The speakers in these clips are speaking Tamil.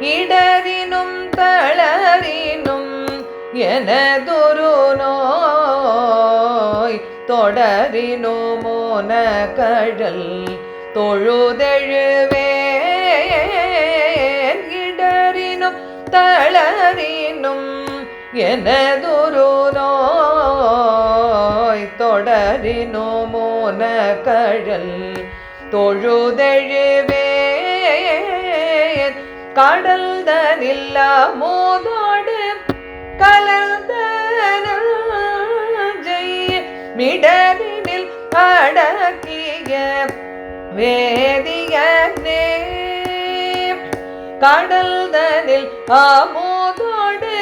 இடரினும் தளரினும் எனதுரு நோய் தொடரினோ மோன கடல் தொழுதெழுவேன். இடரினும் தளரினும் எனதுரு நோய் தொடரினோ மோன கடல் தொழுதெழுவே கடல் தனில்லா மோதோடு கலந்த ஜெய அடக்கிய வேதியனே. கடல் தனில் ஆமோதோடு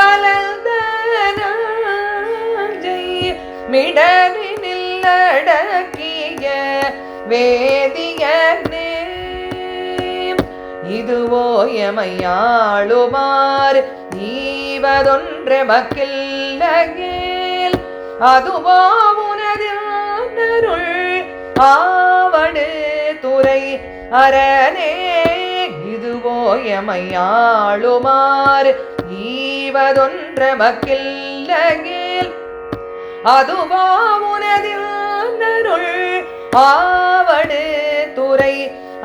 கலந்த ஜெய அடக்கிய வேதியனே. இதுவோ எமையாளுமார் ஈவதொன்று மக்கில்லகேல் அதுவோ உனதில் ஆவடு துறை அரணே இதுவோ எமையாளுமார் ஈவதொன்று மக்கில்லகேல் அதுவோ உனதில் ஆவடு துறை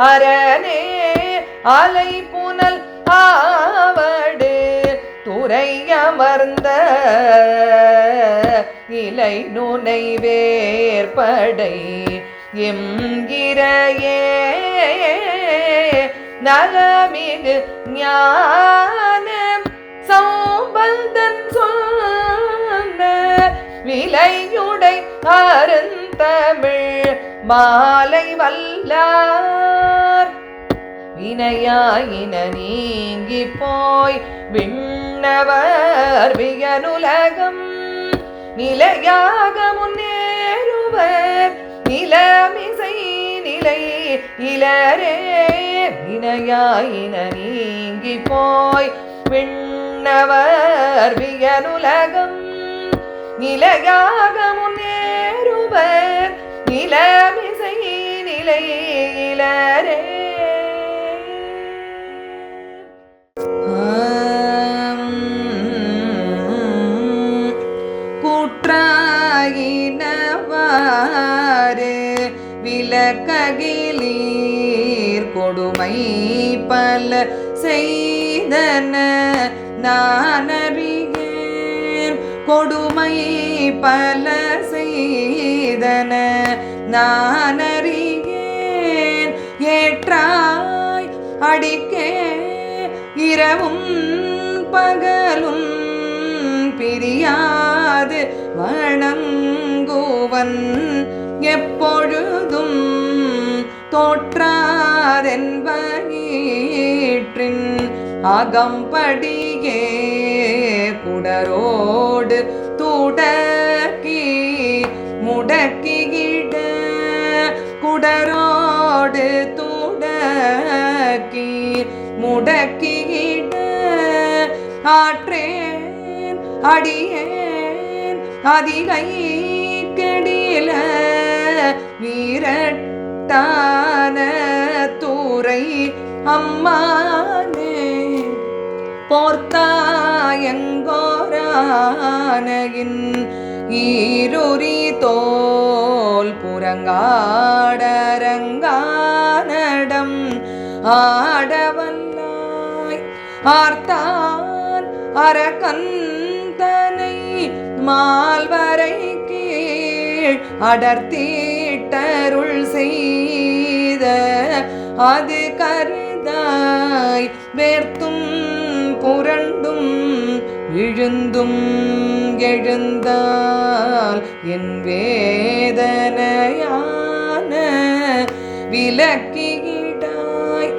அரணே அலை புனல் ஆவடு துறையமர்ந்த இலை நுனை வேற்படை எங்கிறையே நலமிகு ஞான சௌபந்தன் சொன்ன விலையுடை அருந்தமிழ் மாலை வல்லார் வினையாயின நீங்கி போய் விண்ணவர் வியனுலகம். நிலையாக முன்னேறுவர் நிலமிசை நிலை இளரே வினையாயின நீங்கி போய் விண்ணவர் வியனுலகம். நிலையாக முன்னேறுவர் நிலமிசை நிலை இளரே விலக்ககிலீர் கொடுமை பல செய்தன. நானறியேன் கொடுமை பல செய்தன. நானறியேன் ஏற்றாய் அடிக்கே இரவும் பகலும் பிரியாது வணங்குவன். எப்பொழுதும் தோற்றாதென்பீற்றின் அகம்படியே குடரோடு துடக்கி முடக்கிட குடரோடு துடக்கி முடக்கிட ஆற்றேன் அடியேன் அதிகை கெடில வீரட்டா அம்மானே போர்த்தாயங்கோரானகின் ஈருரி தோல் புறங்காடரங்கானடம் ஆடவல்லாய் ஆர்த்தான் அரக்கந்தனை மால்வரை கீழ் அடர்த்தீட்டருள் செய்த அது கரு கருதாய் வேர்த்தும் புரண்டும் விழுந்தும் எழுந்தால் என் வேதனையான விலக்கிடாய்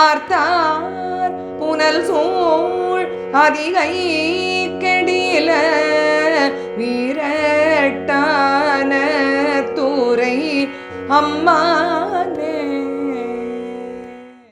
ஆர்த்தார். புனல் சோழ் அதிகை கெடியில வீரட்டான தூரை அம்மா